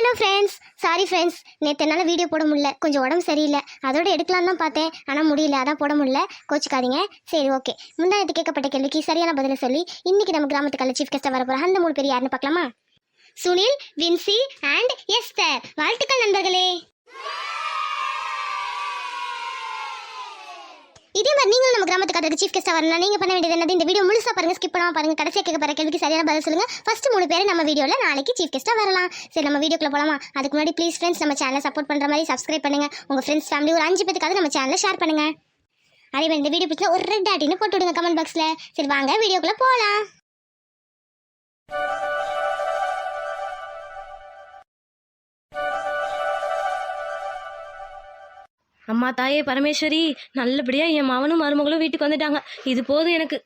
Hello friends sorry friends நேற்று என்னால் video போட முடியல. கொஞ்சம் உடம்பு சரியில்லை. அதோட எடுக்கலாம் தான் பார்த்தேன். ஆனால் முடியல. அதான் போட முடியல. கோச்சிக்காதீங்க. சரி ஓகே முந்தாயத்து கேட்கப்பட்ட கேள்விக்கு சரியான பதிலை சொல்லி இன்னைக்கு நம்ம கிராமத்துக்கு சீஃப் கெஸ்ட்டாக வர போகிற அந்த மூணு பேர் யாருன்னு பார்க்கலாமா? Sunil Vincy and Esther. வாழ்த்துக்கள் நண்பர்களே. இதே மாதிரி நீங்களும் நம்ம கிராமத்துக்கு சீஃப் கெஸ்ட்டாக வரணும் நீங்கள் பண்ண வேண்டியது என்னது? இந்த வீடியோ முழுசாக பாருங்கள் ஸ்கிப் பண்ணாமல் பாருங்கள் கடைசியாக கேட்க போகிற கேள்விக்கு சரியான பதில் சொல்லுங்கள் ஃபர்ஸ்ட் மூணு பேர் நம்ம வீடியோவில் நாளைக்கு சீஃப் கெஸ்ட்டாக வரலாம். சரி நம்ம வீடியோக்குள்ளே போகலாமா அதுக்கு முன்னாடி ப்ளீஸ் ஃப்ரெண்ட்ஸ் நம்ம சேனலை சப்போர்ட் பண்ணுற மாதிரி சப்ஸ்கிரைப் பண்ணுங்க. உங்கள் ஃப்ரெண்ட்ஸ் ஃபேமிலி ஒரு அஞ்சு பேத்துக்காவது நம்ம சேனலை ஷேர் பண்ணுங்கள் அதே மாதிரி இந்த வீடியோ பிடிச்சா ஒரு ரெட் ஆட்டின்னு போட்டு விடுங்க கமெண்ட் பாக்ஸில் சரி வாங்க வீடியோக்குள்ளே போகலாம் அம்மா தாயே பரமேஸ்வரி நல்லபடியா என் மவனும் மருமகளும் வீட்டுக்கு வந்துட்டாங்க. இது போதும் எனக்கு.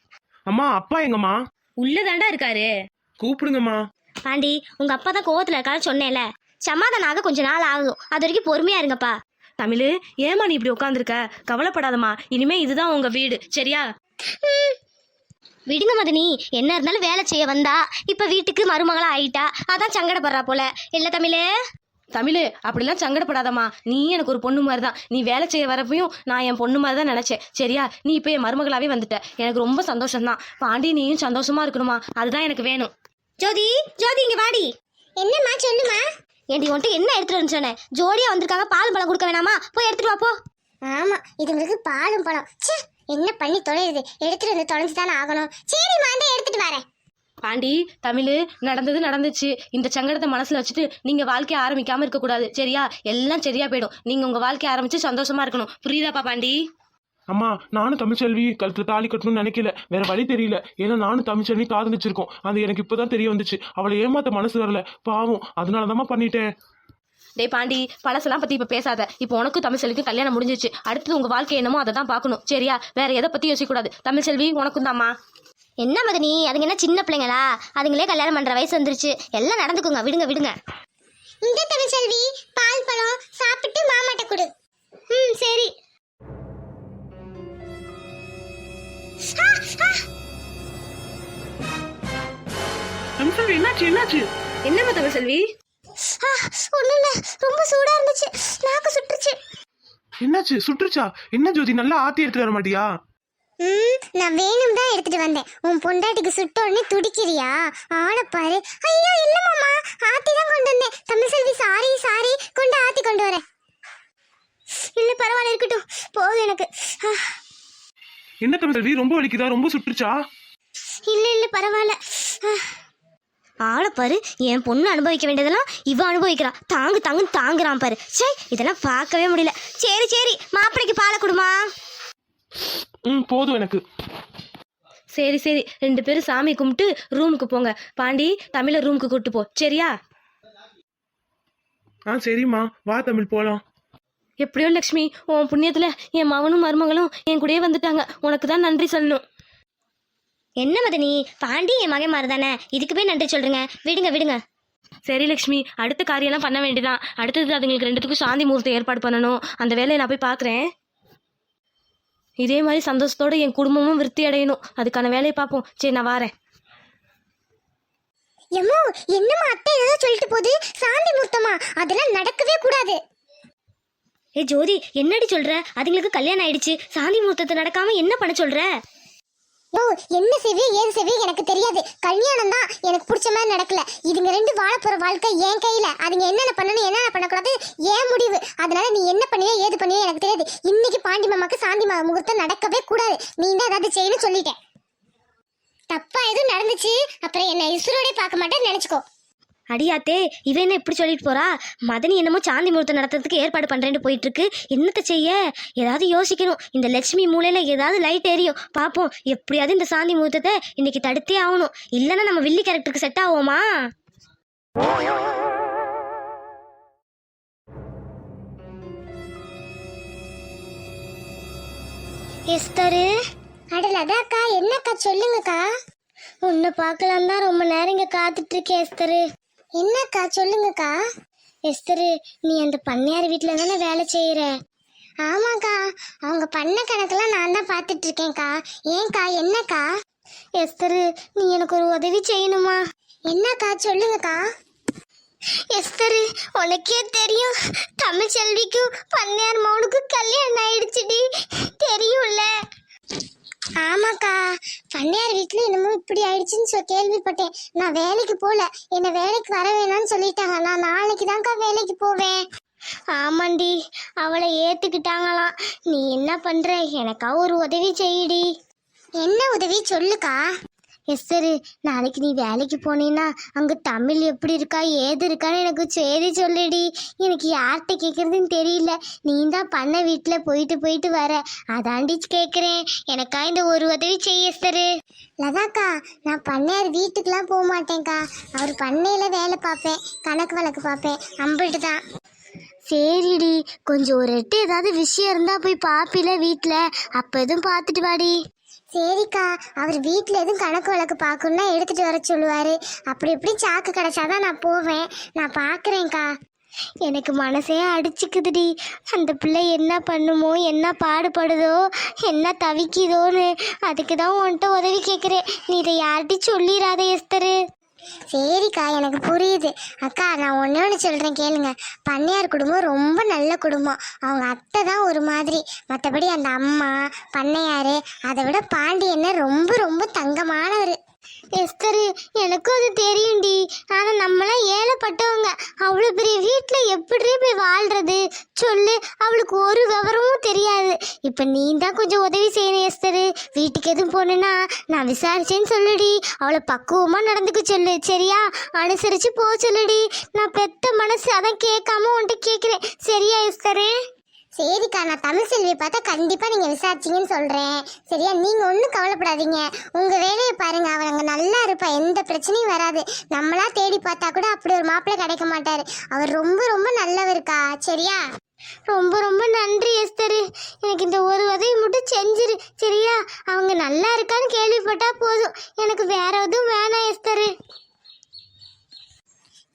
அம்மா அப்பா எங்கம்மா? உள்ளதாண்டா இருக்காரு. கூப்பிடுங்கம்மா. பாண்டி உங்க அப்பா தான் கோவத்தில் இருக்கான்னு சொன்னேன்ல. சமாதானம் ஆக கொஞ்ச நாள் ஆகும். அது வரைக்கும் பொறுமையா இருங்கப்பா. தமிழு ஏமா நீ இப்படி உட்காந்துருக்க கவலைப்படாதம்மா. இனிமே இதுதான் உங்க வீடு. சரியா? விடுங்க மதனி. என்ன இருந்தாலும் வேலை செய்ய வந்தா இப்ப வீட்டுக்கு மருமகளா ஆயிட்டா அதான் சங்கடப்படுறா போல. இல்ல தமிழே? தமிழு அப்படிலாம் சங்கடப்படாதம்மா. நீ எனக்கு ஒரு பொண்ணு மாதிரி தான் நீ வேலை செய்ய வரப்பையும் நான் என் பொண்ணு மாதிரி தான் நினைச்சேன். சரியா? நீ இப்போ என் மருமகளாவே வந்துட்ட. எனக்கு ரொம்ப சந்தோஷம் தான் பாண்டி நீயும் சந்தோஷமா இருக்கணுமா? அதுதான் எனக்கு வேணும். ஜோதி ஜோதி இங்க வாடி. என்னம்மா சொல்லுமா ஏண்டி உன்ட்டு என்ன எடுத்துட்டு வந்து சொன்னேன் ஜோடியா வந்திருக்காங்க பால் பழம் கொடுக்க வேணாமா? போய் எடுத்துட்டு வா போ. ஆமா இதுங்களுக்கு பாலும் பழம். ச்சே என்ன பண்ணி தொலையுது? எடுத்துட்டு வந்து தொலைஞ்சு தானே ஆகணும். சரி மாண்டே எடுத்துட்டு வரேன். பாண்டி தமிழு நடந்தது நடந்துச்சு. இந்த சங்கடத்தை மனசுல வச்சுட்டு நீங்க வாழ்க்கைய ஆரம்பிக்காம இருக்க கூடாது சரியா? எல்லாம் சரியா போயிடும். நீங்க உங்க வாழ்க்கைய ஆரம்பிச்சு சந்தோஷமா இருக்கணும். புரியுதாப்பா பாண்டி? அம்மா நானும் தமிழ்ச்செல்வி கழுத்துல தாலி கட்டணும்னு நினைக்கல. வேற வழி தெரியல. ஏன்னா நானும் தமிழ்ச்செல்வி காதலிச்சிருக்கோம் அது எனக்கு இப்பதான் தெரிய வந்துச்சு. அவளை ஏமாத்த மனசு வரல. பாவம். அதனாலதாம்மா பண்ணிட்டேன். டேய் பாண்டி பழசெல்லாம் பத்தி இப்ப பேசாத. இப்போ உனக்கும் தமிழ் செல்விக்கும் கல்யாணம் முடிஞ்சிச்சு அடுத்து உங்க வாழ்க்கை என்னமோ அதை தான் பார்க்கணும். சரியா? வேற எதை பத்தி யோசிக்க கூடாது தமிழ் செல்வி உனக்கும் தாம்மா என்ன மதனி அதுங்க என்ன சின்ன பிள்ளைங்களா? அதுங்களே கல்யாணம் பண்ற வயசு வந்துருச்சு. எல்லாம் நடந்துக்குங்க விடுங்க விடுங்க. இந்த தமிழ்செல்வி பால் பழம் சாப்பிட்டு மாமாட்ட கொடு. ம் சரி. தமிழ்ச்செல்வி என்னாச்சு என்னாச்சு? என்னம்மா தமிழ் செல்வி? ஆ, ஒண்ணும் இல்ல ரொம்ப சூடா இருந்துச்சு. நாக்கு சுட்டுச்சு என்னாச்சு சுற்றுச்சா என்ன ஜோதி நல்லா ஆத்தி எடுத்துட்டு வர மாட்டியா? ம் நான் வேணும் தான் எடுத்துட்டு வந்தேன். உன் பொண்டாட்டிக்கு சுட்ட உடனே துடிக்கிறியா? ஆள பாரு. ஐயோ இல்ல மாமா. ஆத்தி தான் கொண்டு வந்தேன். தமிழ்செல்வி சாரி சாரி கொண்டு ஆத்தி கொண்டு வரேன். இல்ல பரவாயில்ல இருக்கட்டும். போதும் எனக்கு. ஆ, என்ன தமிழ்ச்செல்வி ரொம்ப வலிக்குதா? ரொம்ப சுற்றுச்சா இல்ல இல்ல பரவாயில்ல. ஆளை பாரு. என் பொண்ணு அனுபவிக்க வேண்டியதெல்லாம் இவ அனுபவிக்கிறா. தாங்கு தாங்கு தாங்குறான் பாரு. சே இதெல்லாம் பார்க்கவே முடியல. சரி சரி. மாப்பிளைக்கு பாலை கொடுமா. ம் போதும் எனக்கு. சரி சரி. ரெண்டு பேரும் சாமி கும்பிட்டு ரூமுக்கு போங்க. பாண்டி தமிழ ரூமுக்கு கூட்டு போ. சரியா? ஆ சரிம்மா. வா தமிழ் போலாம். எப்படியோ லக்ஷ்மி உன் புண்ணியத்துல என் மகனும் மருமகளும் என் கூடயே வந்துட்டாங்க. உனக்கு தான் நன்றி சொல்லணும். என்ன மதனி? பாண்டி என் மகன் மாதிரி தானே இதுக்கு போய் நன்றி சொல்றீங்க. விடுங்க விடுங்க. சரி லக்ஷ்மி. அடுத்த காரியம்லாம் பண்ண வேண்டியதான் அடுத்தது அதுங்களுக்கு ரெண்டுத்துக்கும் சாந்தி முகூர்த்தம் ஏற்பாடு பண்ணணும். அந்த வேலையை நான் போய் பார்க்குறேன். இதே மாதிரி சந்தோஷத்தோட என் குடும்பமும் விருத்தி அடையணும். அதுக்கான வேலையை பார்ப்போம். சரி நான் வாரேன். எம்மோ என்னம்மா அத்தை ஏதோ சொல்லிட்டு போகுது? சாந்தி முகூர்த்தமா? அதெல்லாம் நடக்கவே கூடாது. ஏ ஜோதி என்னடி சொல்ற? அதுங்களுக்கு கல்யாணம் ஆயிடுச்சு. சாந்தி முகூர்த்தத்தை நடக்காம என்ன பண்ண சொல்ற? ஓ என்ன செய்வி ஏது செய்வி எனக்கு தெரியாது. கல்யாணம் தான் எனக்கு பிடிச்ச மாதிரி நடக்கல. இதுங்க ரெண்டு வாழ போற வாழ்க்கை என் கையில. அதுங்க என்னென்ன பண்ணணும் என்னென்ன பண்ணக்கூடாது ஏன் முடிவு. அதனால நீ என்ன பண்ணுவியோ ஏது பண்ணுவியோ எனக்கு தெரியாது. இன்னைக்கு பாண்டி மாமாக்கு சாந்தி மா முகூர்த்தம் நடக்கவே கூடாது. நீ தான் ஏதாவது செய்யணும்னு சொல்லிட்டேன். தப்பா எதுவும் நடந்துச்சு? அப்புறம் என்ன இசுரோடே பார்க்க மாட்டேன்னு நினைச்சுக்கோ. அடியாத்தே இவ என்ன இப்படி சொல்லிட்டு போறா? மதனி என்னமோ சாந்தி முகூர்த்தம் நடத்துறதுக்கு ஏற்பாடு பண்றேன்னு போயிட்டு இருக்கு என்னத்த செய்ய? ஏதாவது யோசிக்கணும். இந்த லட்சுமி மூலையில ஏதாவது லைட் எரியும். பாப்போம். எப்படியாவது இந்த சாந்தி முகூர்த்தத்தை இன்னைக்கு தடுத்தே ஆகணும். இல்லைன்னா நம்ம வில்லி கேரக்டருக்கு செட் ஆகுமா எஸ்தரு? அடல அதாக்கா என்னக்கா சொல்லுங்கக்கா? உன்னை பார்க்கலாம் தான் ரொம்ப நேரம் இங்க காத்துட்டு இருக்கேன் எஸ்தரு. என்னக்கா சொல்லுங்கக்கா. எஸ்தரு நீ அந்த பண்ணையார் வீட்டில் தானே வேலை செய்கிற ஆமாக்கா அவங்க பண்ண கணக்கெல்லாம் நான் தான் பார்த்துட்டு இருக்கேன்க்கா ஏன்க்கா என்னக்கா? எஸ்தரு நீ எனக்கு ஒரு உதவி செய்யணுமா? என்னக்கா சொல்லுங்கக்கா. எஸ்தரு உனக்கே தெரியும் தமிழ்ச்செல்விக்கும் பண்ணையார் மௌனுக்கும் கல்யாணம் ஆயிடுச்சுடி. தெரியும்ல. ஆமாக்கா. பண்ணையார் வீட்டுல என்னமோ இப்படி ஆயிடுச்சுன்னு சொ கேள்விப்பட்டேன். நான் வேலைக்கு போகல என்னை வேலைக்கு வர வேணாம்னு சொல்லிட்டாங்க. நான் நாளைக்கு தான்க்கா வேலைக்கு போவேன். ஆமாண்டி. அவளை ஏத்துக்கிட்டாங்களாம். நீ என்ன பண்ற? எனக்கா ஒரு உதவி செய்யுடி. என்ன உதவி? சொல்லுக்கா. எஸ்தரு நாளைக்கு நீ வேலைக்கு போனேன்னா அங்கே தமிழ் எப்படி இருக்கா ஏது இருக்கான்னு எனக்கு செய்தி சொல்லுடி. எனக்கு யார்கிட்ட கேட்குறதுன்னு தெரியல. நீ தான் பண்ண வீட்டில் போயிட்டு போயிட்டு வர. அதாண்டி கேட்குறேன் எனக்கா இந்த ஒரு உதவி செய்ய எஸ்தரு லதாக்கா நான் பண்ணையார் வீட்டுக்கெலாம் போக மாட்டேன்க்கா. அவர் பண்ணையில் வேலை பார்ப்பேன். கணக்கு வழக்கு பார்ப்பேன். அம்பிட்டு தான். சரிடி. கொஞ்சம் ஒரு எட்டு ஏதாவது விஷயம் இருந்தால் போய் பாப்பில வீட்டில் அப்போ எதுவும் பார்த்துட்டு வாடி. சரிக்கா அவர் வீட்டில் எதுவும் கணக்கு வழக்கு பார்க்கணுன்னா எடுத்துகிட்டு வர சொல்லுவாரு. அப்படி இப்படி சாக்கு கிடைச்சாதான் நான் போவேன். நான் பார்க்குறேன்க்கா. எனக்கு மனசே அடிச்சுக்குதுடி. அந்த பிள்ளை என்ன பண்ணுமோ என்ன பாடுபடுதோ என்ன தவிக்குதோன்னு அதுக்கு தான் உன்கிட்ட உதவி கேட்குறேன் நீ இதை யார்கிட்டையும் சொல்லிடாத எஸ்தரு. சரிக்கா எனக்கு புரியுது. அக்கா நான் ஒன்று ஒன்று சொல்கிறேன் கேளுங்க. பண்ணையார் குடும்பம் ரொம்ப நல்ல குடும்பம். அவங்க அத்தை தான் ஒரு மாதிரி. மற்றபடி அந்த அம்மா பண்ணையார் அதை விட பாண்டியன்னு ரொம்ப ரொம்ப தங்கமானவர். எஸ்தர் எனக்கும் அது தெரியும்டி. ஆனால் நம்மளாம் ஏழைப்பட்டவங்க. அவ்வளோ பெரிய வீட்டில் எப்படி போய் வாழ்றது? சொல்லு அவளுக்கு ஒரு விவரமும் தெரியாது. இப்போ நீ தான் கொஞ்சம் உதவி செய்யணும் எஸ்தர் வீட்டுக்கு எதுவும் போனேன்னா நான் விசாரிச்சேன்னு சொல்லுடி. அவளை பக்குவமாக நடந்துக்க சொல்லு சரியா? அனுசரித்து போக சொல்லுடி. நான் பெத்த மனசு அதான் கேட்காம உன்கிட்ட கேட்குறேன். சரியா எஸ்தர் சரிக்கா நான் தமிழ் செல்வியை பார்த்தா கண்டிப்பாக நீங்கள் விசாரிச்சிங்கன்னு சொல்கிறேன் சரியா? நீங்கள் ஒன்றும் கவலைப்படாதீங்க. உங்கள் வேலையை பாருங்க. அவர் அங்கே நல்லா இருப்பா. எந்த பிரச்சனையும் வராது. நம்மளா தேடி பார்த்தா கூட அப்படி ஒரு மாப்பிள்ளை கிடைக்க மாட்டார். அவர் ரொம்ப ரொம்ப நல்லவருக்கா. சரியா? ரொம்ப ரொம்ப நன்றி எஸ்தரு. எனக்கு இந்த ஒரு உதவி மட்டும் செஞ்சிரு. சரியா? அவங்க நல்லா இருக்கான்னு கேள்விப்பட்டா போதும். எனக்கு வேற எதுவும் வேணாம் எஸ்தரு.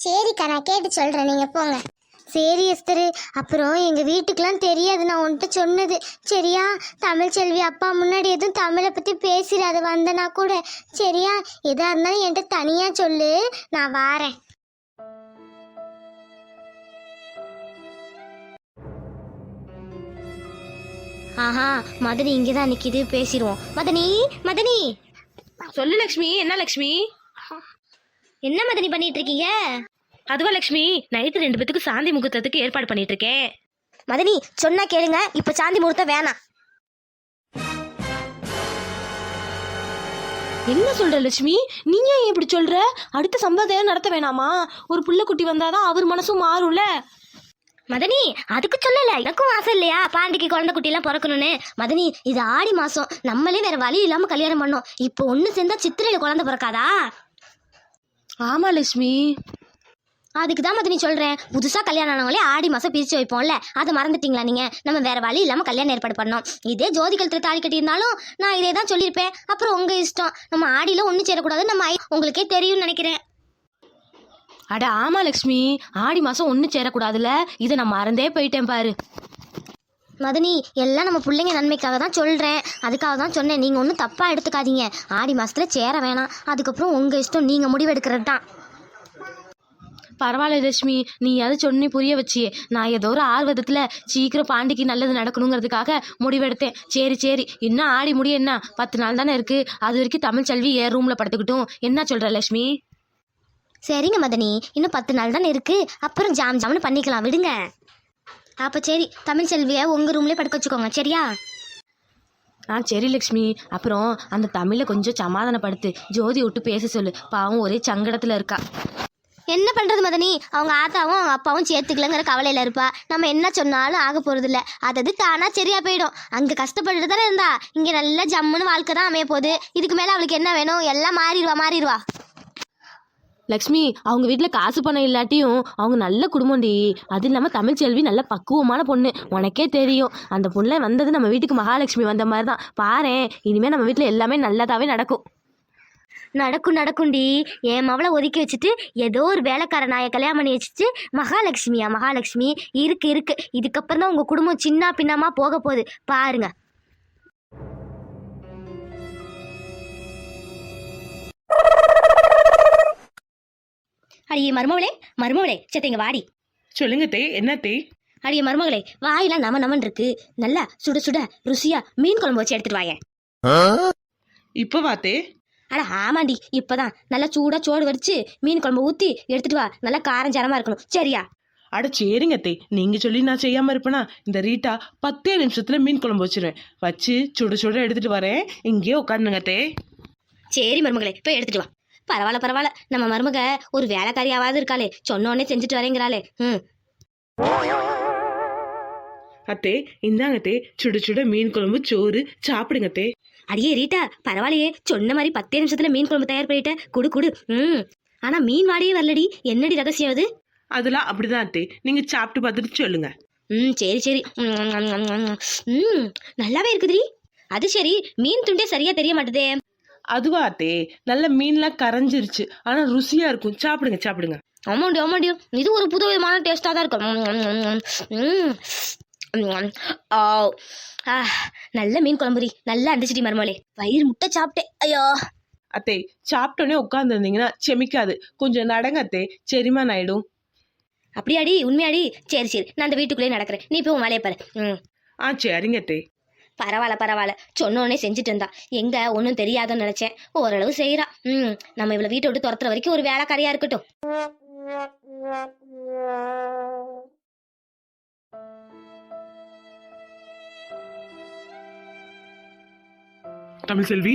சரிக்கா நான் கேட்டு சொல்கிறேன் நீங்கள் போங்க. சரி எஸ்தரு. அப்புறம் எங்கள் வீட்டுக்கெலாம் தெரியாது. நான் உன்கிட்ட சொன்னது. சரியா? தமிழ் செல்வி அப்பா முன்னாடி எதுவும் தமிழை பற்றி பேசிடாத. வந்தனா கூட. சரியா? எதாக இருந்தாலும் என்கிட்ட தனியாக சொல்லு. நான் வாரேன். ஆஹா மதனி இங்கே தான் நிற்கிது பேசிடுவோம். மதனி மதனி. சொல்லு லக்ஷ்மி. என்ன லக்ஷ்மி? என்ன மதனி பண்ணிட்டு இருக்கீங்க? அதுவா லக்ஷ்மி நைட்டு ரெண்டு பேத்துக்கு சாந்தி முகூர்த்தத்துக்கு ஏற்பாடு பண்ணிட்டு இருக்கேன் மதனி சொன்னா கேளுங்க இப்போ சாந்தி முகூர்த்தம் வேணாம். என்ன சொல்ற லட்சுமி? நீங்க ஏன் இப்படி சொல்ற? அடுத்த சம்பிரதாயம் நடத்த வேணாமா? ஒரு புள்ள குட்டி வந்தாதான் அவர் மனசும் மாறும்ல. மதனி அதுக்கு சொல்லல. எனக்கும் ஆசை இல்லையா? பாண்டிக்கு குழந்தை குட்டிலாம் பிறக்கணும்னு. மதனி இது ஆடி மாசம். நம்மளே வேற வழி இல்லாம கல்யாணம் பண்ணோம். இப்போ ஒண்ணு சேர்ந்தா சித்திரையில குழந்தை பிறக்காதா? ஆமா லட்சுமி. அதுக்கு தான் மதனி சொல்றேன். புதுசா கல்யாணம் ஆனவங்களே ஆடி மாசம் பிரிச்சு வைப்போம்ல. அதை மறந்துட்டீங்களா நீங்க? நம்ம வேற வழி இல்லாம கல்யாணம் ஏற்பாடு பண்ணோம். இதே ஜோதி கழுத்துல தாலி கட்டியிருந்தாலும் நான் இதே தான் சொல்லியிருப்பேன். அப்புறம் உங்க இஷ்டம். நம்ம ஆடியில ஒண்ணு சேரக்கூடாது. நம்ம உங்களுக்கே தெரியும்னு நினைக்கிறேன். அட ஆமா லட்சுமி ஆடி மாசம் ஒன்றும் சேரக்கூடாதுல்ல. இதை நான் மறந்தே போயிட்டேன் பாரு. மதனி எல்லாம் நம்ம பிள்ளைங்க நன்மைக்காக தான் சொல்கிறேன் அதுக்காக தான் சொன்னேன். நீங்கள் ஒன்றும் தப்பாக எடுத்துக்காதீங்க. ஆடி மாதத்தில் சேர வேணாம். அதுக்கப்புறம் உங்கள் இஷ்டம் நீங்கள் முடிவெடுக்கிறது தான் பரவாயில்ல லட்சுமி நீ அதை சொன்னி புரிய வச்சியே. நான் ஏதோ ஒரு ஆர்வத்தில் சீக்கிரம் பாண்டிக்கு நல்லது நடக்கணுங்கிறதுக்காக முடிவெடுத்தேன். சரி சரி. இன்னும் ஆடி முடிய என்ன? பத்து நாள் தானே இருக்கு. அது வரைக்கும் தமிழ் செல்வி ஏ ரூம்ல படுத்துக்கிட்டும். என்ன சொல்ற லட்சுமி? சரிங்க மதனி. இன்னும் பத்து நாள் தானே இருக்குது அப்புறம் ஜாம் ஜாம்னு பண்ணிக்கலாம். விடுங்க. அப்போ சரி தமிழ் செல்வியை உங்கள் ரூம்லேயே படுக்க வச்சுக்கோங்க. சரியா? ஆ சரி லக்ஷ்மி அப்புறம் அந்த தமிழை கொஞ்சம் சமாதானப்படுத்து. ஜோதி விட்டு பேச சொல்லு. பாவம் ஒரே சங்கடத்தில் இருக்கா. என்ன பண்ணுறது மதனி? அவங்க ஆத்தாவும் அவங்க அப்பாவும் சேர்த்துக்கலங்கிற கவலையில் இருப்பா. நம்ம என்ன சொன்னாலும் ஆக போகிறதில்ல அதது தானாக சரியாக போயிடும். அங்கே கஷ்டப்பட்டு தானே இருந்தா. இங்கே நல்ல ஜம்முன்னு வாழ்க்கை தான் அமைய போகுது. இதுக்கு மேலே அவளுக்கு என்ன வேணும்? எல்லாம் மாறிடுவா மாறிடுவா. லக்ஷ்மி அவங்க வீட்டில் காசு பணம் இல்லாட்டியும் அவங்க நல்ல குடும்பம்டி. அது இல்லாமல் தமிழ்ச்செல்வி நல்ல பக்குவமான பொண்ணு. உனக்கே தெரியும். அந்த பொண்ணு வந்தது நம்ம வீட்டுக்கு மகாலட்சுமி வந்த மாதிரி தான் பாரேன் இனிமேல் நம்ம வீட்டில் எல்லாமே நல்லதாகவே நடக்கும். நடக்கும் நடக்கும்டி. என் மவளை ஒதுக்கி வச்சுட்டு ஏதோ ஒரு வேலைக்கார நாயை கல்யாணம் பண்ணி வச்சுட்டு மகாலட்சுமியா? மகாலட்சுமி இருக்கு இருக்கு. இதுக்கப்புறம் தான் உங்க குடும்பம் சின்ன பின்னமா போக போகுது. பாருங்க. அடியே மருமவளே மருமவளே செத்த இங்க வாடி. சொல்லுங்க தே என்ன தே? அடியே மருமகளே வாயெல்லாம் நம நமன் இருக்கு. நல்லா சுட சுட ருசியா மீன் குழம்பு வச்சு எடுத்துட்டு வாயேன். இப்போ வாத்தே அட ஆமாண்டி. இப்பதான். நல்லா சூடா சோறு வடிச்சு மீன் குழம்பு ஊத்தி எடுத்துட்டு வா. நல்லா காரஞ்சாரமா இருக்கணும். சரியா? அட சரிங்க தே. நீங்க சொல்லி நான் செய்யாம இருப்பேனா? இந்த ரீட்டா பத்தே நிமிஷத்துல மீன் குழம்பு வச்சிருவேன். வச்சு சுட சுட எடுத்துட்டு வரேன். இங்கேயே உட்காந்துங்க தே. சரி மருமகளே. போய் எடுத்துட்டு வா. பரவாயில்ல பரவாயில்ல. நம்ம மருமக ஒரு வேலைக்காரியாவது இருக்காளே. சொன்ன உடனே செஞ்சுட்டு வரேங்கிறாளே. ம். அத்தே இந்தாங்க தே. சுட சுட மீன் குழம்பு சோறு. சாப்பிடுங்க தே. அடியே ரீட்டா பரவாயில்லையே. சொன்ன மாதிரி பத்தே நிமிஷத்துல மீன் குழம்பு தயார் பண்ணிட்ட குடு குடு. ம். ஆனா மீன் வாடையே வரலடி. என்னடி ரகசியம் அது? அதெல்லாம் அப்படிதான் அத்தே. நீங்க சாப்பிட்டு பார்த்துட்டு சொல்லுங்க. ம் சரி சரி. ம் நல்லாவே இருக்குதுடி. அது சரி. மீன் துண்டே சரியா தெரிய மாட்டுதே. அதுவா அத்தே. நல்ல மீன்லாம் கரைஞ்சிருச்சு. ஆனா ருசியா இருக்கும். சாப்பிடுங்க சாப்பிடுங்க. ஆமாண்டி ஆமாண்டி. இது ஒரு புது விதமான டேஸ்டாக தான் இருக்கும். ஆ. நல்ல மீன் குழம்புரி நல்லா இருந்துச்சுடி மருமகளே. வயிறு முட்டை சாப்பிட்டேன். ஐயோ. அத்தே சாப்பிட்டோன்னே உட்காந்துருந்தீங்கன்னா செமிக்காது. கொஞ்சம் நடங்க அத்தே. செரிமான் ஆயிடும். அப்படியாடி உண்மையாடி? சரி சரி. நான் அந்த வீட்டுக்குள்ளேயே நடக்கிறேன். நீ போய் உன் வேலையை பாரு. ம் ஆ சரிங்க அத்தே. பரவாயில்ல பரவாயில்ல. சொன்ன உடனே செஞ்சுட்டு இருந்தா. எங்க? ஒன்றும் தெரியாதுன்னு நினைச்சேன். ஓரளவு செய்யறா ம் நம்ம இவ்வளவு வீட்டை விட்டு துரத்துற வரைக்கும் ஒரு வேலைக்காரியா இருக்கட்டும். தமிழ் செல்வி?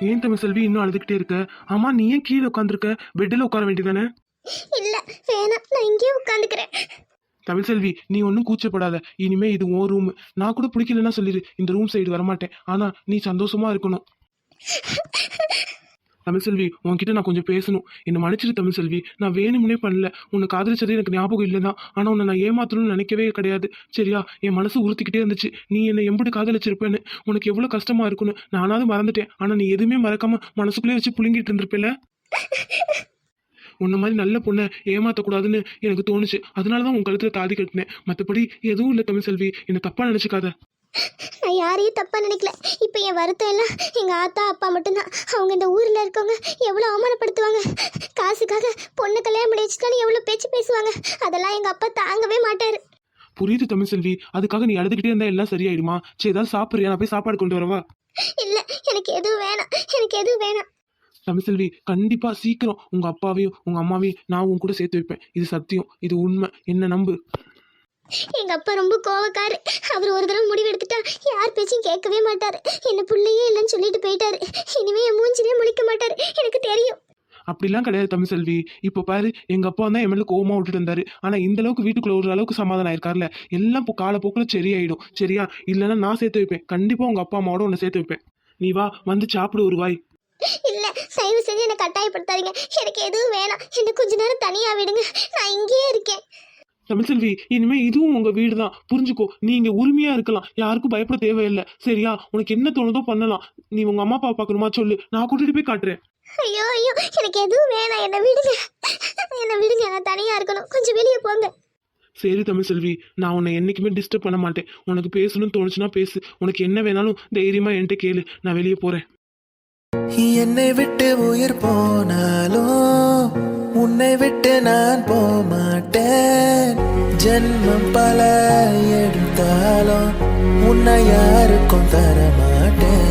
ஏன் தமிழ் செல்வி இன்னும் அழுதுகிட்டே இருக்க? ஆமா நீ ஏன் கீழே உட்காந்துருக்க பெட்டில் உட்கார வேண்டியதானே? இல்ல வேணாம். நான் இங்கேயே உட்காந்துக்கிறேன் தமிழ் செல்வி நீ ஒன்றும் கூச்சப்படாத. இனிமே இது உன் ரூம் நான் கூட பிடிக்கலன்னா சொல்லிடு. இந்த ரூம் சைடு வரமாட்டேன். ஆனா நீ சந்தோஷமா இருக்கணும். தமிழ் செல்வி உன்கிட்ட நான் கொஞ்சம் பேசணும். என்னை மன்னிச்சிரு தமிழ் செல்வி. நான் வேணும்னே பண்ணல. உன்னை காதலிச்சதே எனக்கு ஞாபகம் இல்லை தான் ஆனால் உன்னை நான் ஏமாத்தணும்னு நினைக்கவே கிடையாது. சரியா? என் மனசு உறுத்திக்கிட்டே இருந்துச்சு. நீ என்னை எம்படி காதலிச்சிருப்பேன்னு. உனக்கு எவ்வளோ கஷ்டமா இருக்குன்னு நானாவது மறந்துட்டேன். ஆனால் நீ எதுவுமே மறக்காம மனசுக்குள்ளே வச்சு புழுங்கிட்டு இருந்திருப்பேல உன்ன மாதிரி நல்ல பொண்ணை ஏமாத்தக்கூடாதுன்னு எனக்கு தோணுச்சு. அதனால தான் உன் கழுத்தில் தாதி கட்டினேன். மற்றபடி எதுவும் இல்லை தமிழ் செல்வி. என்னை தப்பாக நினச்சிக்காத. நான் யாரையும் தப்பா நினைக்கல. இப்போ என் வருத்தம் எல்லாம் எங்க ஆத்தா அப்பா மட்டும்தான். அவங்க இந்த ஊர்ல இருக்கவங்க எவ்வளவு அவமானப்படுத்துவாங்க? காசுக்காக பொண்ணு கல்யாணம் பண்ணி வச்சுட்டாலும் எவ்வளவு பேச்சு பேசுவாங்க? அதெல்லாம் எங்க அப்பா தாங்கவே மாட்டாரு. புரியுது தமிழ் செல்வி. அதுக்காக நீ அழுதுகிட்டே இருந்தா எல்லாம் சரியாயிடுமா? சரி ஏதாவது சாப்பிடுறியா? நான் போய் சாப்பாடு கொண்டு வரவா? இல்ல எனக்கு எதுவும் வேணாம். எனக்கு எதுவும் வேணாம். தமிழ் செல்வி கண்டிப்பா சீக்கிரம் உங்க அப்பாவையும் உங்க அம்மாவையும் நான் உன் கூட சேர்த்து வைப்பேன். இது சத்தியம். இது உண்மை. என்ன நம்பு? எங்க அப்பா ரொம்ப கோவக்காரு. அவர் ஒரு தடவை முடிவு எடுத்துட்டா யார் பேச்சும் கேட்கவே மாட்டாரு. என்ன புள்ளையே இல்லைன்னு சொல்லிட்டு போயிட்டாரு. இனிமே என் மூஞ்சிலே முழிக்க மாட்டாரு. எனக்கு தெரியும். அப்படிலாம் கிடையாது தமிழ் செல்வி இப்போ பாரு எங்க அப்பா தான் என் மேல கோவமா விட்டுட்டு இருந்தாரு. ஆனா இந்த அளவுக்கு வீட்டுக்குள்ள ஒரு அளவுக்கு சமாதானம் ஆயிருக்காருல எல்லாம் இப்போ காலப்போக்கில் சரியாயிடும். சரியா? இல்லைன்னா நான் சேர்த்து வைப்பேன். கண்டிப்பா உங்க அப்பா அம்மாவோட உன்னை சேர்த்து வைப்பேன். நீ வா வந்து சாப்பிடு ஒரு வாய். இல்ல தயவு செஞ்சு என்னை கட்டாயப்படுத்தாதீங்க. எனக்கு எதுவும் வேணாம். என்ன கொஞ்ச நேரம் தனியா விடுங்க. நான் இங்கேயே இருக்கேன். தமிழ் செல்வி இனிமே இதுவும் உங்க வீடு தான் புரிஞ்சுக்கோ நீ இங்க உரிமையா இருக்கலாம். யாருக்கும் பயப்பட தேவையில்லை. சரியா? உனக்கு என்ன தோணுதோ பண்ணலாம். நீ உங்க அம்மா அப்பா பார்க்கணுமா சொல்லு. நான் கூட்டிட்டு போய் காட்டுறேன். ஐயோ ஐயோ எனக்கு எதுவும் வேணாம். என்னை விடுங்க. என்னை விடுங்க. நான் தனியா இருக்கணும். கொஞ்சம் வெளியே போங்க. சரி தமிழ் செல்வி நான் உன்னை என்னைக்குமே டிஸ்டர்ப் பண்ண மாட்டேன். உனக்கு பேசணும்னு தோணுச்சுன்னா பேசு. உனக்கு என்ன வேணாலும் தைரியமா என்கிட்ட கேளு. நான் வெளியே போறேன். என்னை விட்டு உயிர் போனாலும் உன்னை விட்டு நான் போமாட்டேன் ஜென்மம் பல எடுத்தாலும் உன்னை யாருக்கும் தரமாட்டேன்.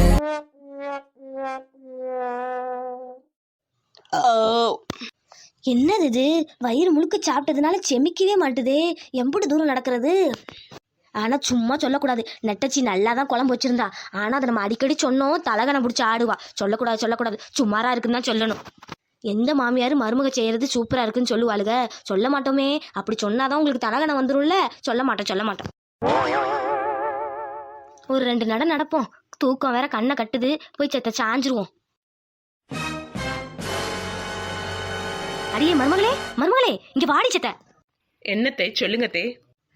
என்னது இது? வயிறு முழுக்க சாப்பிட்டதுனால செமிக்கவே மாட்டுதே. எம்புட்டு தூரம் நடக்கிறது? ஆனா சும்மா சொல்லக்கூடாது. நெட்டச்சி நல்லா தான் குழம்பு வச்சிருந்தா. ஆனா அதை நம்ம அடிக்கடி சொன்னோம். தலகனை பிடிச்சி ஆடுவா. சொல்லக்கூடாது சொல்லக்கூடாது. சுமாராக இருக்குன்னு தான் சொல்லணும். எந்த மாமியார் மருமக செய்யறது சூப்பரா இருக்குன்னு சொல்லுவாளுக. சொல்ல மாட்டோமே. அப்படி சொன்னாதான் உங்களுக்கு தலகனை வந்துரும்ல. சொல்ல மாட்டோம் சொல்ல மாட்டோம். ஒரு ரெண்டு நட நடப்போம். தூக்கம் வேற கண்ணை கட்டுது. போய் செத்த சாஞ்சிருவோம். அடியே மருமகளே மருமகளே இங்க வாடி செத்த. என்னத்தை சொல்லுங்க தே.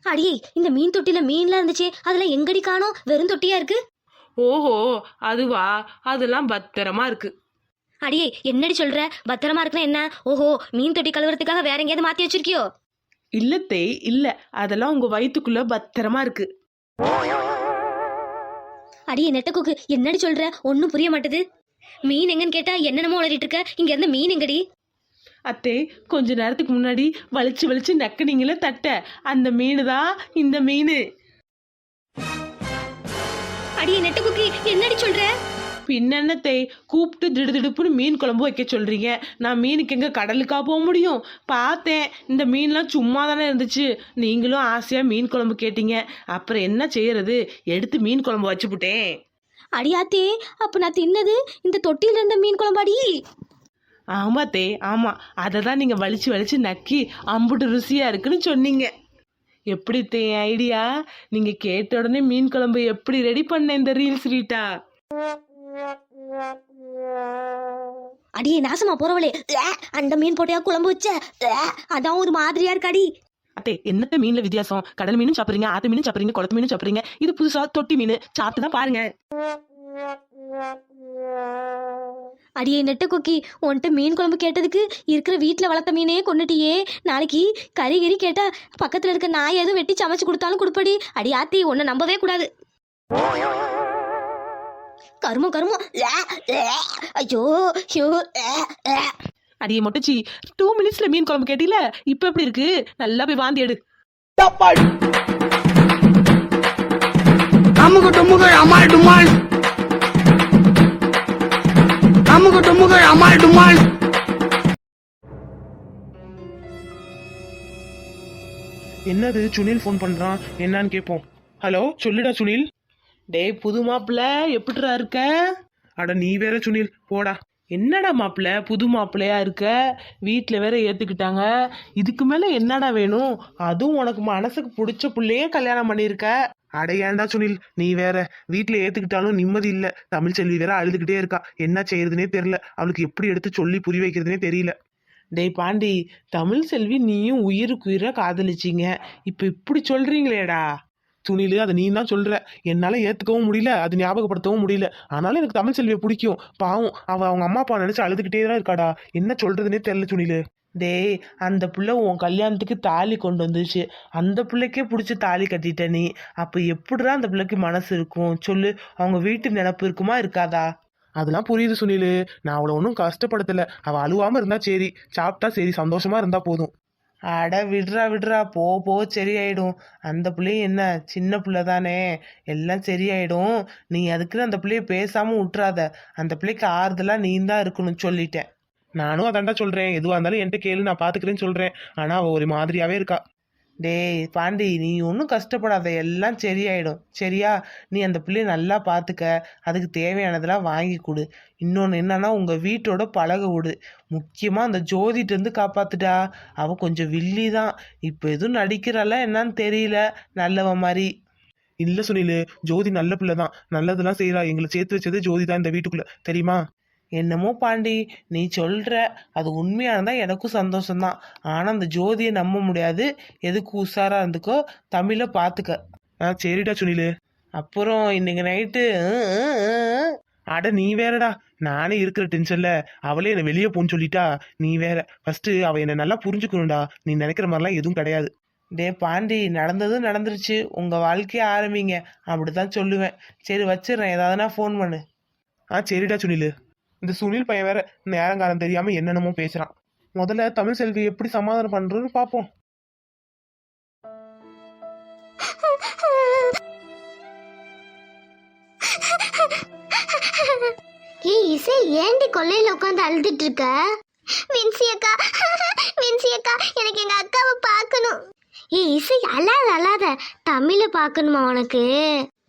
அடியே இந்த மீன் தொட்டில மீன்லாம் இருந்துச்சே. அதுல எங்கடி காணோம்? வெறும் தொட்டியா இருக்கு? ஓஹோ அதுவா? அதெல்லாம் பத்திரமா இருக்கு. அடியே என்னடி சொல்ற? பத்திரமா இருக்குன்னா என்ன? ஓஹோ மீன் தொட்டி கழுவுறதுக்காக வேற எங்கேயாவது மாத்தி வச்சிருக்கியோ? இல்லத்தே இல்ல. அதெல்லாம் உங்க வயித்துக்குள்ள பத்திரமா இருக்கு. அடியே நெட்டக்குக்கு என்னடி சொல்ற? ஒன்னும் புரிய மாட்டுது. மீன் எங்கன்னு கேட்டா என்னென்னமோ உளறிட்டு இருக்க. இங்க இருந்து மீன் எங்கடி? அத்தே கொஞ்ச நேரத்துக்கு முன்னாடி வலிச்சு வலிச்சு நக்குனீங்களே தட்டை. அந்த மீன் தான் இந்த மீன். அடியே நெட்ட குக்கி என்னடி சொல்ற? பின்னென்னத்தை கூப்பிட்டு திடுதிடுப்புன்னு மீன் குழம்பு வைக்க சொல்றீங்க? நான் மீனுக்கு எங்க கடலுக்கா போக முடியும்? பார்த்தேன். இந்த மீன்லாம் சும்மா தானே இருந்துச்சு. நீங்களும் ஆசையா மீன் குழம்பு கேட்டீங்க. அப்புறம் என்ன செய்யறது? எடுத்து மீன் குழம்பு வச்சுப்புட்டேன். அடியாத்தே அப்போ நான் தின்னது இந்த தொட்டியில இருந்த மீன் குழம்பாடி ஆமாத்தே ஆமா அதை தான் நீங்க வலிச்சு வலிச்சு நக்கி அம்புட்டு ருசியா இருக்குன்னு சொன்னீங்க. எப்படி தே ஐடியா? நீங்க கேட்ட உடனே மீன் குழம்பு எப்படி ரெடி பண்ண இந்த ரீல்ஸ் ரீட்டா அடியே நாசமா போறவளே. அந்த மீன் போட்டியா குழம்பு வச்ச? அதான் ஒரு மாதிரியா இருக்காடி. அத்தே என்னத்த மீன்ல வித்தியாசம்? கடல் மீனும் சாப்பிடுறீங்க ஆத்து மீனும் சாப்பிடுறீங்க குளத்து மீனும் சாப்பிடுறீங்க. இது புதுசா தொட்டி மீன். சாப்பிட்டு தான் பாருங்க. அடியே நெட்ட கொக்கி உன்கிட்ட மீன் குழம்பு கேட்டதுக்கு இருக்கிற வீட்டில் வளர்த்த மீனே கொண்டுட்டியே நாளைக்கு கறி கறி கேட்டா பக்கத்தில் இருக்க நாய் எதுவும் வெட்டி சமைச்சு கொடுத்தாலும் கொடுப்படி. அடி ஆத்தி உன்னை நம்பவே கூடாது. கருமோ கருமோ உவ்வே, உவ்வே. ஐயோ ஐயோ. அடியே மொட்டச்சி டூ மினிட்ஸ்ல மீன் குழம்பு கேட்டீல இப்ப எப்படி இருக்கு? நல்லா போய் வாந்தி எடு. அமுகு டுமுகு அமால் டுமால். அமுகு டுமுகு அமால் டுமால். என்னது சுனில் ஃபோன் பண்றான்? என்னன்னு கேட்போம் ஹலோ சொல்லுடா சுனில். டேய் புது மாப்பிள்ள எப்படிடா இருக்க? அட நீ வேற சுனில் போடா. என்னடா மாப்பிள்ள புது மாப்பிள்ளையா இருக்க? வீட்டில் வேற ஏத்துக்கிட்டாங்க. இதுக்கு மேல என்னடா வேணும்? அதுவும் உனக்கு மனசுக்கு பிடிச்ச புள்ளையே கல்யாணம் பண்ணியிருக்க. அட ஏன்டா சுனில் நீ வேற வீட்ல ஏத்துக்கிட்டாலும் நிம்மதி இல்ல. தமிழ் செல்வி வேற அழுதுகிட்டே இருக்கா. என்ன செய்யறதுனே தெரியல. அவளுக்கு எப்படி எடுத்து சொல்லி புரிய வைக்கிறதுனே தெரியல. டேய் பாண்டி தமிழ் செல்வி நீயும் உயிருக்கு உயிரை காதலிச்சிங்க. இப்போ இப்படி சொல்றீங்களேடா. சுனில் அதை நீ தான் சொல்கிற என்னால் ஏற்றுக்கவும் முடியல அது ஞாபகப்படுத்தவும் முடியல. ஆனாலும் எனக்கு தமிழ் செல்வியை பிடிக்கும். பாவம் அவள் அவங்க அம்மா அப்பா நினச்சி அழுதுகிட்டே தான் இருக்காடா. என்ன சொல்கிறதுனே தெரில சுனில் டேய் அந்த பிள்ளை உன் கல்யாணத்துக்கு தாலி கொண்டு வந்துச்சு அந்த பிள்ளைக்கே பிடிச்சி தாலி கட்டிட்ட நீ. அப்போ எப்படிடா அந்த பிள்ளைக்கு மனசு இருக்கும்? சொல்லு அவங்க வீட்டு நினப்பு இருக்குமா இருக்காதா? அதெல்லாம் புரியுது சுனில். நான் அவளை ஒன்றும் கஷ்டப்படுத்தலை. அவள் அழுவாமல் இருந்தால் சரி. சாப்பிட்டா சரி சந்தோஷமாக இருந்தால் போதும். அட விடுறா விடுறா. போ போ. சரியாயிடும். அந்த பிள்ளையும் என்ன? சின்ன பிள்ளை தானே. எல்லாம் சரியாயிடும். நீ அதுக்குன்னு அந்த பிள்ளைய பேசாமல் விட்றாத அந்த பிள்ளைக்கு ஆறுதலாக நீ தான் இருக்கணும்னு சொல்லிட்டேன். நானும் அதாண்டா சொல்கிறேன் எதுவாக இருந்தாலும் என்கிட்ட கேளு நான் பார்த்துக்கிறேன்னு சொல்கிறேன் ஆனால் அவள் ஒரு மாதிரியாகவே இருக்கா. டேய் பாண்டி நீ ஒன்றும் கஷ்டப்படாத. எல்லாம் சரியாயிடும். சரியா? நீ அந்த பிள்ளைய நல்லா பார்த்துக்க அதுக்கு தேவையானதெல்லாம் வாங்கி கொடு. இன்னொன்று என்னன்னா உங்கள் வீட்டோட பழக விடு. முக்கியமாக அந்த ஜோதிட்டேருந்து காப்பாத்துட்டா அவ கொஞ்சம் வில்லி தான். இப்போ எதுவும் நடிக்கிறாள என்னன்னு தெரியல. நல்லவ மாதிரி இல்லை சுனில் ஜோதி நல்ல பிள்ளை தான். நல்லதெல்லாம் செய்கிறா எங்களை சேர்த்து வச்சது ஜோதி தான் இந்த வீட்டுக்குள்ளே. தெரியுமா? என்னமோ பாண்டி நீ சொல்கிற அது உண்மையானதா எனக்கும் சந்தோஷம்தான். ஆனால் அந்த ஜோதியை நம்ப முடியாது. எதுக்கு உஷாராக இருந்துக்கோ தமிழை பார்த்துக்க ஆ சரிடா சுனிலு. அப்புறம் இன்னைக்கு நைட்டு அட நீ வேறடா. நானே இருக்கிற டென்ஷனில் அவளே என்னை வெளியே போன்னு சொல்லிட்டா. நீ வேற. ஃபஸ்ட்டு அவள் என்னை நல்லா புரிஞ்சுக்கணும்டா. நீ நினைக்கிற மாதிரிலாம் எதுவும் கிடையாது. டே பாண்டி நடந்ததும் நடந்துருச்சு. உங்கள் வாழ்க்கையை ஆரம்பிங்க. அப்படிதான் சொல்லுவேன். சரி வச்சிடுறேன். ஏதாவதுனா ஃபோன் பண்ணு. ஆ சரிடா சுனிலு. இந்த சுனில் பையன் வேற நேரங்காலம் தெரியாம என்னென்னமோ பேசுறான். முதல்ல தமிழ் செல்வி எப்படி சமாதானம் பண்றோன்னு பார்ப்போம் ஏய் இசை ஏண்டி கொல்லையில உட்காந்து அழுதுட்டு இருக்க? வின்சி அக்கா வின்சி அக்கா எனக்கு எங்க அக்காவை பார்க்கணும். ஏய் இசை அழாத அழாத. தமிழை பார்க்கணுமா உனக்கு?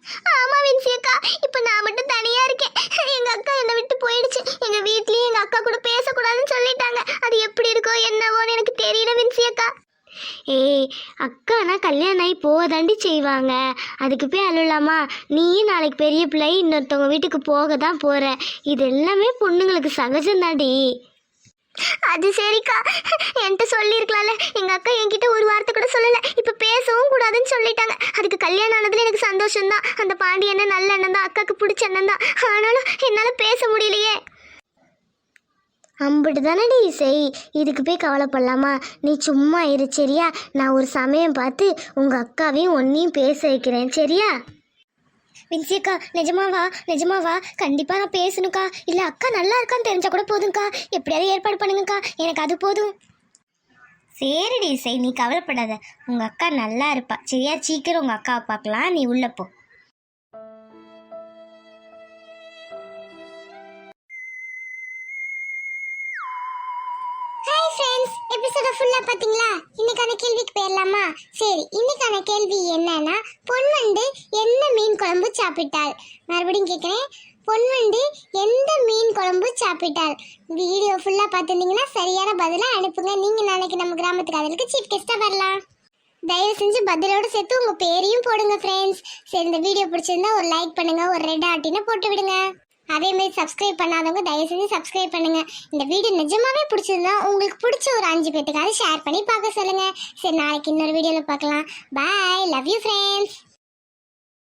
ஆமா வின்சி அக்கா. இப்ப நான் மட்டும் தனியா இருக்கேன். எங்க அக்கா என்னை விட்டு போயிடுச்சு. எங்க வீட்லயும் எங்க அக்கா கூட பேசக்கூடாதுன்னு சொல்லிட்டாங்க. அது எப்படி இருக்கோ என்னவோன்னு எனக்கு தெரியல வின்சி அக்கா. ஏய் அக்கானா கல்யாணம் ஆகி போதாண்டி செய்வாங்க. அதுக்கு போய் அழுலாமா நீயும் நாளைக்கு பெரிய பிள்ளை இன்னொருத்தவங்க வீட்டுக்கு போக தான் போற. இது எல்லாமே பொண்ணுங்களுக்கு சகஜம்தாண்டி. அது சரிக்கா. என்கிட்ட சொல்லியிருக்கலாம்ல. எங்க அக்கா என்கிட்ட ஒரு வார்த்தை கூட சொல்லல. இப்ப பேசவும் கல்யாணம் ஆனதுல எனக்கு சந்தோஷம் தான் அந்த பாண்டி அண்ணன் நல்ல அண்ணன் தான் அக்காக்கு பிடிச்ச அண்ணன் தான். ஆனாலும் என்னால பேச முடியலையே. அம்பிட்டு தானடி இசை. இதுக்கு போய் கவலைப்படலாமா? நீ சும்மா இரு சரியா? நான் ஒரு சமயம் பார்த்து உங்க அக்காவையும் ஒன்னையும் பேச வைக்கிறேன் சரியா? வின்சியக்கா நிஜமாவா நிஜமாவா கண்டிப்பா நான் பேசணுக்கா இல்ல அக்கா நல்லா இருக்கான்னு தெரிஞ்சா கூட போதும்க்கா. எப்படியாவது ஏற்பாடு பண்ணுங்கக்கா. எனக்கு அது போதும். சரிடி இசை நீ கவலைப்படாத. உங்கள் அக்கா நல்லா இருப்பா. சரியா? சீக்கிரம் உங்கள் அக்காவை பார்க்கலாம். நீ உள்ளே போ. கைஸ் எபிசோட ஃபுல்லா பாத்தீங்களா? இன்னைக்கான கேள்விக்கு போயிடலாமா? சரி இன்னைக்கான கேள்வி என்னன்னா பொன்வண்டு எந்த மீன் குழம்பு சாப்பிட்டாள்? மறுபடியும் கேட்குறேன் பொன்வண்டு எந்த மீன் குழம்பு சாப்பிட்டாள்? வீடியோ ஃபுல்லா பார்த்துருந்தீங்கன்னா சரியான பதிலை அனுப்புங்க. நீங்க நாளைக்கு நம்ம கிராமத்து காதலுக்கு சீஃப் கெஸ்டா வரலாம். தயவு செஞ்சு பதிலோட சேர்த்து உங்க பேரையும் போடுங்க ஃப்ரெண்ட்ஸ் சரி இந்த வீடியோ பிடிச்சிருந்தா ஒரு லைக் பண்ணுங்க ஒரு ரெட் ஆட்டின போட்டு விடுங்க. அதே மாதிரி சப்ஸ்கிரைப் பண்ணாதவங்க தயவு செஞ்சு சப்ஸ்கிரைப் பண்ணுங்க. இந்த வீடியோ நிஜமாவே பிடிச்சிருந்தா உங்களுக்கு பிடிச்ச ஒரு அஞ்சு பேத்துக்காவது ஷேர் பண்ணி பார்க்க சொல்லுங்க. சரி நாளைக்கு இன்னொரு வீடியோவில் பார்க்கலாம். Bye love you friends